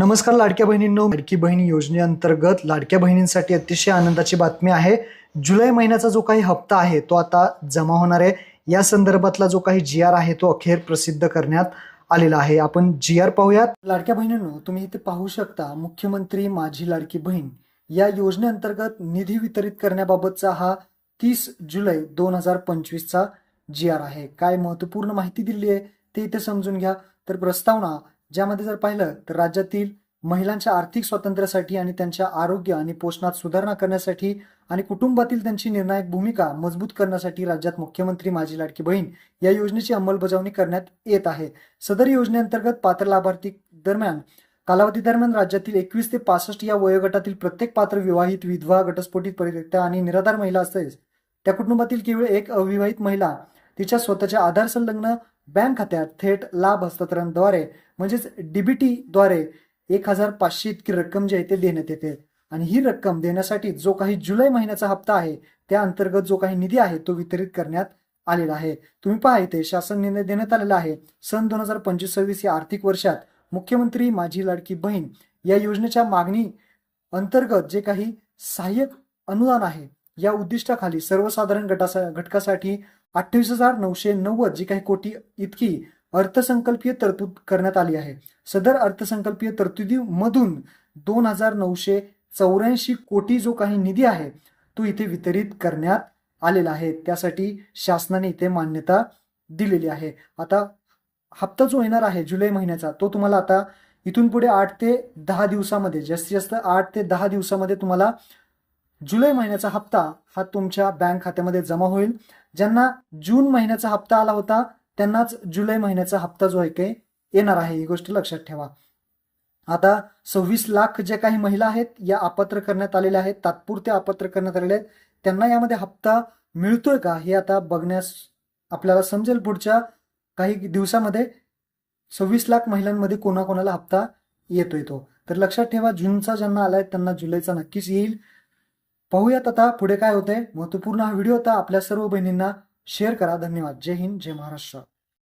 नमस्कार लाडक्या बहिणींनो. लाडकी बहिणी योजनेअंतर्गत लाडक्या बहिणींसाठी अतिशय आनंदाची बातमी आहे. जुलै महिन्याचा जो काही हप्ता आहे तो आता जमा होणार आहे. या संदर्भातला जो काही जी आर आहे तो अखेर प्रसिद्ध करण्यात आलेला आहे. आपण जी आर पाहूयात. लाडक्या बहिणींनो तुम्ही इथे पाहू शकता मुख्यमंत्री माझी लाडकी बहीण या योजनेअंतर्गत निधी वितरित करण्याबाबतचा हा तीस जुलै दोन हजार पंचवीसचा जी आर आहे. काय महत्त्वपूर्ण माहिती दिली आहे ते इथे समजून घ्या. तर प्रस्तावना ज्यामध्ये जर पाहिलं तर राज्यातील महिलांच्या आर्थिक स्वातंत्र्यासाठी आणि त्यांच्या आरोग्य आणि पोषणात सुधारणा करण्यासाठी आणि कुटुंबातील त्यांची निर्णायक भूमिका मजबूत करण्यासाठी राज्यात मुख्यमंत्री माझी लाडकी बहीण या योजनेची अंमलबजावणी करण्यात येत आहे. सदर योजनेअंतर्गत पात्र लाभार्थी दरम्यान कालावधी दरम्यान राज्यातील एकवीस ते पासष्ट या वयोगटातील प्रत्येक पात्र विवाहित विधवा घटस्फोटित परित्यक्ता आणि निराधार महिला असेल त्या कुटुंबातील केवळ एक अविवाहित महिला तिच्या स्वतःच्या आधार संलग्न बँक खात्यात थेट लाभ हस्तांतरणद्वारे म्हणजेच डीबीटीद्वारे एक हजार पाचशे इतकी रक्कम जी आहे ते देण्यात येते. आणि ही रक्कम देण्यासाठी जो काही जुलै महिन्याचा हप्ता आहे त्या अंतर्गत जो काही निधी आहे तो वितरित करण्यात आलेला आहे. तुम्ही पहा इथे शासन निर्णय देण्यात आलेला आहे. सन दोन हजार पंचवीस सव्वीस या आर्थिक वर्षात मुख्यमंत्री माझी लाडकी बहीण या योजनेच्या मागणी अंतर्गत जे काही सहाय्यक अनुदान आहे या उद्दिष्टाखाली सर्वसाधारण गटासा घटकासाठी अठ्ठावीस हजार नऊशे नव्वद जी काही कोटी इतकी अर्थसंकल्पीय तरतूद करण्यात आली आहे. सदर अर्थसंकल्पीय तरतुदीमधून दोन हजार नऊशे चौऱ्याऐंशी कोटी जो काही निधी आहे तो इथे वितरित करण्यात आलेला आहे. त्यासाठी शासनाने इथे मान्यता दिलेली आहे. आता हप्ता जो येणार आहे जुलै महिन्याचा तो तुम्हाला आता इथून पुढे आठ ते दहा दिवसामध्ये जास्तीत जास्त आठ ते दहा दिवसामध्ये तुम्हाला जुलै महिन्याचा हप्ता हा तुमच्या बँक खात्यामध्ये जमा होईल. ज्यांना जून महिन्याचा हप्ता आला होता त्यांनाच जुलै महिन्याचा हप्ता जो आहे काही येणार आहे. ही गोष्ट लक्षात ठेवा. आता सव्वीस लाख ज्या काही महिला आहेत या अपात्र करण्यात आलेल्या आहेत तात्पुरत्या अपात्र करण्यात आलेल्या आहेत त्यांना यामध्ये हप्ता मिळतोय का? हे आता बघण्यास आपल्याला समजेल. पुढच्या काही दिवसामध्ये सव्वीस लाख महिलांमध्ये कोणाकोणाला हप्ता येतोय तो. तर लक्षात ठेवा जूनचा ज्यांना आलाय त्यांना जुलैचा नक्कीच येईल. पाहूयात आता पुढे काय होतंय. महत्त्वपूर्ण हा व्हिडिओ आता आपल्या सर्व बहिणींना शेअर करा. धन्यवाद. जय हिंद. जय महाराष्ट्र.